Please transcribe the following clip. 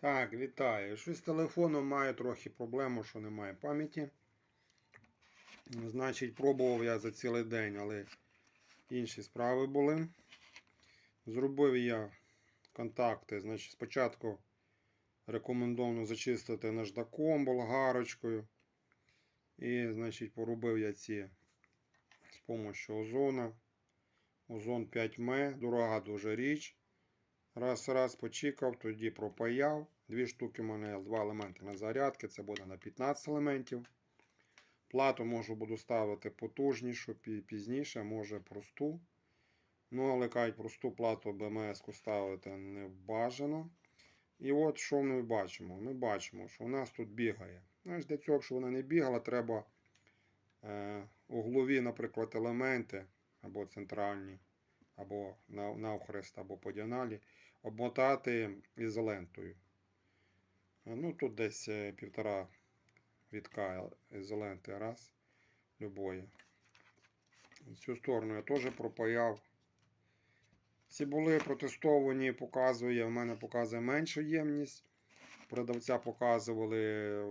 Так, вітаю. Щось з телефоном маю трохи проблему, що немає пам'яті. Значить, пробував я за цілий день, але інші справи були. Зробив я контакти. Значить, спочатку рекомендовано зачистити наждаком, болгарочкою. І, значить, поробив я ці з допомогою озона. Озон 5М, дорога дуже річ. Раз, раз почекав, тоді пропаяв. Дві штуки в мене два елементи на зарядки, це буде на 15 елементів. Плату можу буду ставити потужнішу, пізніше, може просту. Ну, але кажуть, просту плату БМС-ку ставити не бажано. І от що ми бачимо? Ми бачимо, що у нас тут бігає. Знаєш, для цього, щоб вона не бігала, треба е, углові, наприклад, елементи або центральні, або навхрест, або по діагоналі, обмотати ізолентою. Ну, тут десь е, півтора вітка ізоленти раз, любої. Цю сторону я теж пропаяв. Ці були протестовані, показує, в мене показує меншу ємність. Продавця показували